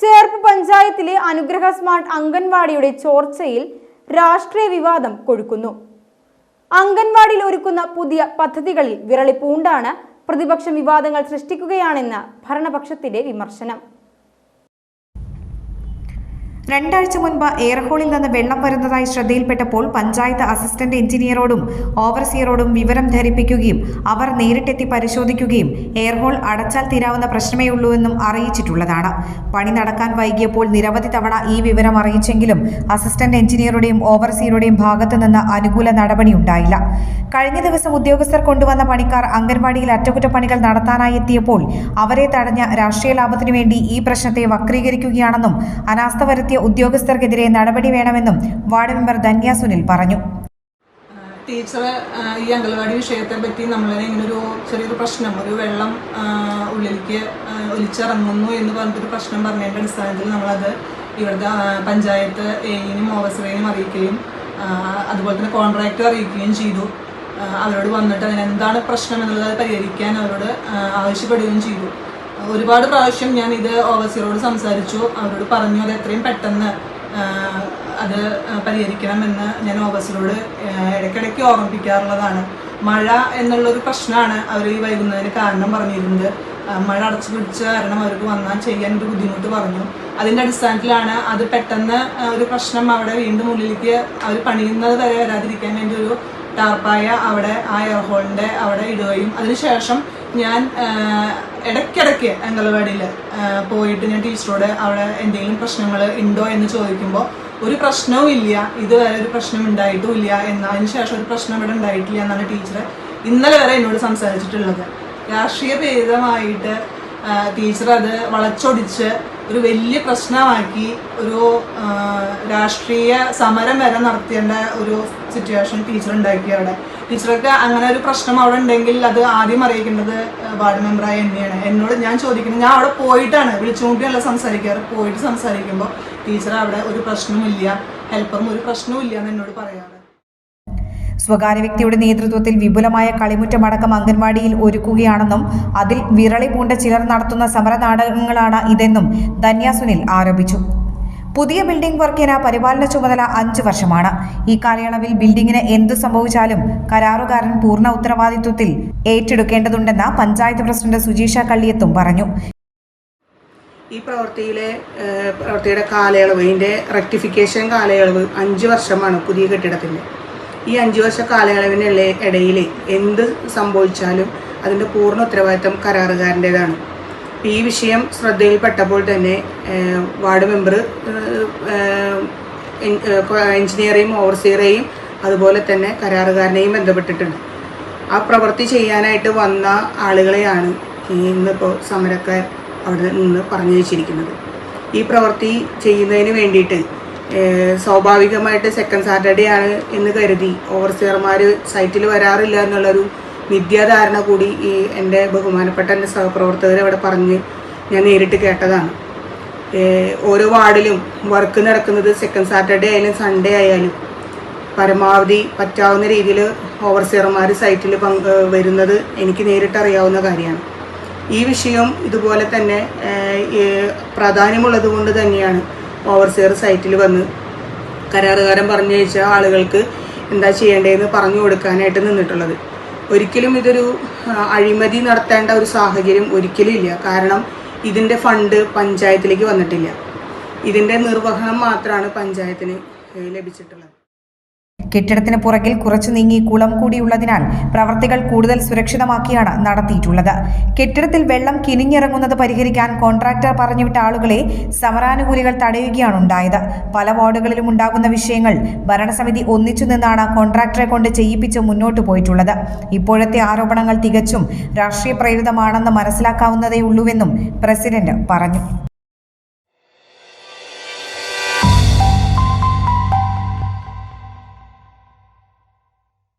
ചേർപ്പ് പഞ്ചായത്തിലെ അനുഗ്രഹ സ്മാർട്ട് അംഗൻവാടിയുടെ ചോർച്ചയിൽ രാഷ്ട്രീയ വിവാദം കൊഴുക്കുന്നു. അംഗൻവാടിയിൽ ഒരുക്കുന്ന പുതിയ പദ്ധതികളിൽ വിരളിപ്പൂണ്ടാണ് പ്രതിപക്ഷം വിവാദങ്ങൾ സൃഷ്ടിക്കുകയാണെന്ന് ഭരണപക്ഷത്തിന്റെ വിമർശനം. രണ്ടാഴ്ച മുൻപ് എയർഹോളിൽ നിന്ന് വെള്ളം വരുന്നതായി ശ്രദ്ധയിൽപ്പെട്ടപ്പോൾ പഞ്ചായത്ത് അസിസ്റ്റന്റ് എഞ്ചിനീയറോടും ഓവർസിയറോടും വിവരം ധരിപ്പിക്കുകയും അവർ നേരിട്ടെത്തി പരിശോധിക്കുകയും എയർഹോൾ അടച്ചാൽ തീരാവുന്ന പ്രശ്നമേ ഉള്ളൂ എന്നും അറിയിച്ചിട്ടുള്ളതാണ്. പണി നടക്കാൻ വൈകിയപ്പോൾ നിരവധി തവണ ഈ വിവരം അറിയിച്ചെങ്കിലും അസിസ്റ്റന്റ് എഞ്ചിനീയറുടെയും ഓവർസിയറുടെയും ഭാഗത്തു നിന്ന് അനുകൂല നടപടി ഉണ്ടായില്ല. കഴിഞ്ഞ ദിവസം ഉദ്യോഗസ്ഥർ കൊണ്ടുവന്ന പണിക്കാർ അംഗൻവാടിയിൽ അറ്റകുറ്റപ്പണികൾ നടത്താനായി എത്തിയപ്പോൾ അവരെ തടഞ്ഞ രാഷ്ട്രീയ ലാഭത്തിനു വേണ്ടി ഈ പ്രശ്നത്തെ വക്രീകരിക്കുകയാണെന്നും അനാസ്ഥ വരുത്തിയ ഉദ്യോഗസ്ഥർക്കെതിരെ നടപടി വേണമെന്നും വാർഡ് മെമ്പർ ധന്യ സുനിൽ പറഞ്ഞു. ടീച്ചർ ഈ അംഗൻവാടി വിഷയത്തെ പറ്റി നമ്മളെ ഇങ്ങനെ ഒരു ചെറിയൊരു പ്രശ്നം ഒരു വെള്ളം ഉള്ളിലേക്ക് ഒലിച്ചിറങ്ങുന്നു എന്ന് പറഞ്ഞിട്ടൊരു പ്രശ്നം പറഞ്ഞതിന്റെ അടിസ്ഥാനത്തിൽ നമ്മളത് ഇവിടുത്തെ പഞ്ചായത്ത് എയിനും ഓഫീസറേനും അറിയിക്കുകയും അതുപോലെ തന്നെ കോൺട്രാക്ടർ അറിയിക്കുകയും ചെയ്തു. അവരോട് വന്നിട്ട് അതിനെന്താണ് പ്രശ്നം എന്നുള്ളത് പരിഹരിക്കാൻ അവരോട് ആവശ്യപ്പെടുകയും ചെയ്തു. ഒരുപാട് പ്രാവശ്യം ഞാൻ ഇത് ഓവർസിയറോട് സംസാരിച്ചു. അവരോട് പറഞ്ഞു അത് എത്രയും പെട്ടെന്ന് അത് പരിഹരിക്കണമെന്ന് ഞാൻ ഓഫീസിനോട് ഇടയ്ക്കിടയ്ക്ക് ഓർമ്മിപ്പിക്കാറുള്ളതാണ്. മഴ എന്നുള്ളൊരു പ്രശ്നമാണ് അവർ ഈ വൈകുന്നതിന് കാരണം പറഞ്ഞിരുന്നത്. മഴ അടച്ചു പിടിച്ച കാരണം അവർക്ക് വന്നാൽ ചെയ്യാൻ ഒരു ബുദ്ധിമുട്ട് പറഞ്ഞു. അതിന്റെ അടിസ്ഥാനത്തിലാണ് അത് പെട്ടെന്ന് ഒരു പ്രശ്നം അവിടെ വീണ്ടും ഉള്ളിലേക്ക് അവർ പണിയുന്നത് വരെ വരാതിരിക്കാൻ വേണ്ടി ഒരു ടാർപ്പായ അവിടെ ആ എയർ ഹോളിന്റെ അവിടെ ഇടുകയും അതിനുശേഷം ഞാൻ ഇടയ്ക്കിടയ്ക്ക് അംഗനവാടിയിൽ പോയിട്ട് ഞാൻ ടീച്ചറോട് അവിടെ എന്തെങ്കിലും പ്രശ്നങ്ങൾ ഉണ്ടോ എന്ന് ചോദിക്കുമ്പോൾ ഒരു പ്രശ്നവും ഇല്ല ഇതുവരെ ഒരു പ്രശ്നം ഉണ്ടായിട്ടും ഇല്ല എന്നതിന് ശേഷം ഒരു പ്രശ്നം ഇവിടെ ഉണ്ടായിട്ടില്ല എന്നാണ് ടീച്ചർ ഇന്നലെ വരെ എന്നോട് സംസാരിച്ചിട്ടുള്ളത്. രാഷ്ട്രീയ ഭേദമായിട്ട് ടീച്ചർ അത് വളച്ചൊടിച്ച് ഒരു വലിയ പ്രശ്നമാക്കി ഒരു രാഷ്ട്രീയ സമരം വരെ നടത്തേണ്ട ഒരു സിറ്റുവേഷൻ ടീച്ചർ ഉണ്ടാക്കി അവിടെ. ടീച്ചർക്ക് അങ്ങനെ ഒരു പ്രശ്നം അവിടെ ഉണ്ടെങ്കിൽ അത് ആദ്യം അറിയിക്കേണ്ടത് വാർഡ് മെമ്പറായ എന്നെയാണ്. എന്നോട് ഞാൻ ചോദിക്കുന്നത് ഞാൻ അവിടെ പോയിട്ടാണ് വിളിച്ചുകൊണ്ടിയല്ല സംസാരിക്കാറ്. പോയിട്ട് സംസാരിക്കുമ്പോൾ ടീച്ചർ അവിടെ ഒരു പ്രശ്നമില്ല ഹെൽപ്പറും ഒരു പ്രശ്നവും എന്ന് എന്നോട് പറയാറ്. സ്വകാര്യ വ്യക്തിയുടെ നേതൃത്വത്തിൽ വിപുലമായ കളിമുറ്റമടക്കം അംഗൻവാടിയിൽ ഒരുക്കുകയാണെന്നും അതിൽ വിരളി പൂണ്ട ചിലർ നടത്തുന്ന സമര നാടകങ്ങളാണ് ഇതെന്നും ധന്യ സുനിൽ ആരോപിച്ചു. പുതിയ ബിൽഡിംഗ് വർക്കിന് പരിപാലന ചുമതല അഞ്ച് വർഷമാണ്. ഈ കാലയളവിൽ ബിൽഡിംഗിന് എന്തു സംഭവിച്ചാലും കരാറുകാരൻ പൂർണ ഉത്തരവാദിത്വത്തിൽ ഏറ്റെടുക്കേണ്ടതുണ്ടെന്ന് പഞ്ചായത്ത് പ്രസിഡന്റ് സുജീഷ കള്ളിയത്തും പറഞ്ഞു. ഈ പ്രവൃത്തിയിലെ പ്രവൃത്തിയുടെ കാലയളവ് ഇതിന്റെ റെക്ടിഫിക്കേഷൻ കാലയളവ് അഞ്ച് വർഷമാണ് പുതിയ കെട്ടിടത്തിന്റെ. ഈ അഞ്ച് വർഷ കാലയളവിനുള്ള ഇടയിൽ എന്ത് സംഭവിച്ചാലും അതിന്റെ പൂർണ ഉത്തരവാദിത്തം കരാറുകാരന്റേതാണ്. ഈ വിഷയം ശ്രദ്ധയിൽപ്പെട്ടപ്പോൾ തന്നെ വാർഡ് മെമ്പർ എഞ്ചിനീയറെയും ഓവർസിയറേയും അതുപോലെ തന്നെ കരാറുകാരനെയും ബന്ധപ്പെട്ടിട്ടുണ്ട്. ആ പ്രവൃത്തി ചെയ്യാനായിട്ട് വന്ന ആളുകളെയാണ് ഇന്നിപ്പോൾ സമരക്കാർ അവിടെ നിന്ന് പറഞ്ഞു വെച്ചിരിക്കുന്നത്. ഈ പ്രവൃത്തി ചെയ്യുന്നതിന് വേണ്ടിയിട്ട് സ്വാഭാവികമായിട്ട് സെക്കൻഡ് സാറ്റർഡേ ആണ് എന്ന് കരുതി ഓവർസിയർമാർ സൈറ്റിൽ വരാറില്ല എന്നുള്ളൊരു മിഥ്യാധാരണ കൂടി ഈ എന്റെ ബഹുമാനപ്പെട്ട എന്റെ സഹപ്രവർത്തകർ അവിടെ പറഞ്ഞ് ഞാൻ നേരിട്ട് കേട്ടതാണ്. ഓരോ വാർഡിലും വർക്ക് നടക്കുന്നത് സെക്കൻഡ് സാറ്റർഡേ ആയാലും സൺഡേ ആയാലും പരമാവധി പറ്റാവുന്ന രീതിയിൽ ഓവർസിയർമാർ സൈറ്റിൽ പങ്ക് വരുന്നത് എനിക്ക് നേരിട്ട് അറിയാവുന്ന കാര്യമാണ്. ഈ വിഷയം ഇതുപോലെ തന്നെ പ്രാധാന്യമുള്ളത് കൊണ്ട് തന്നെയാണ് ഓവർസിയർ സൈറ്റിൽ വന്ന് കരാറുകാരൻ പറഞ്ഞു വെച്ച ആളുകൾക്ക് എന്താ ചെയ്യേണ്ടതെന്ന് പറഞ്ഞു കൊടുക്കാനായിട്ട് നിന്നിട്ടുള്ളത്. ഒരിക്കലും ഇതൊരു അഴിമതി നടത്തേണ്ട ഒരു സാഹചര്യം ഒരിക്കലും ഇല്ല. കാരണം ഇതിന്റെ ഫണ്ട് പഞ്ചായത്തിലേക്ക് വന്നിട്ടില്ല. ഇതിന്റെ നിർവഹണം മാത്രമാണ് പഞ്ചായത്തിന് ലഭിച്ചിട്ടുള്ളത്. കെട്ടിടത്തിന് പുറകിൽ കുറച്ചു നീങ്ങി കുളം കൂടിയുള്ളതിനാൽ പ്രവർത്തികൾ കൂടുതൽ സുരക്ഷിതമാക്കിയാണ് നടത്തിയിട്ടുള്ളത്. കെട്ടിടത്തിൽ വെള്ളം കിനിഞ്ഞിറങ്ങുന്നത് പരിഹരിക്കാൻ കോൺട്രാക്ടർ പറഞ്ഞുവിട്ട ആളുകളെ സമരാനുകൂലികൾ തടയുകയാണ് ഉണ്ടായത്. പല വാർഡുകളിലും ഉണ്ടാകുന്ന വിഷയങ്ങൾ ഭരണസമിതി ഒന്നിച്ചു നിന്നാണ് കോൺട്രാക്ടറെ കൊണ്ട് ചെയ്യിപ്പിച്ച് മുന്നോട്ട് പോയിട്ടുള്ളത്. ഇപ്പോഴത്തെ ആരോപണങ്ങൾ തികച്ചും രാഷ്ട്രീയ പ്രേരിതമാണെന്ന് മനസ്സിലാക്കാവുന്നതേ ഉള്ളൂവെന്നും പ്രസിഡന്റ് പറഞ്ഞു.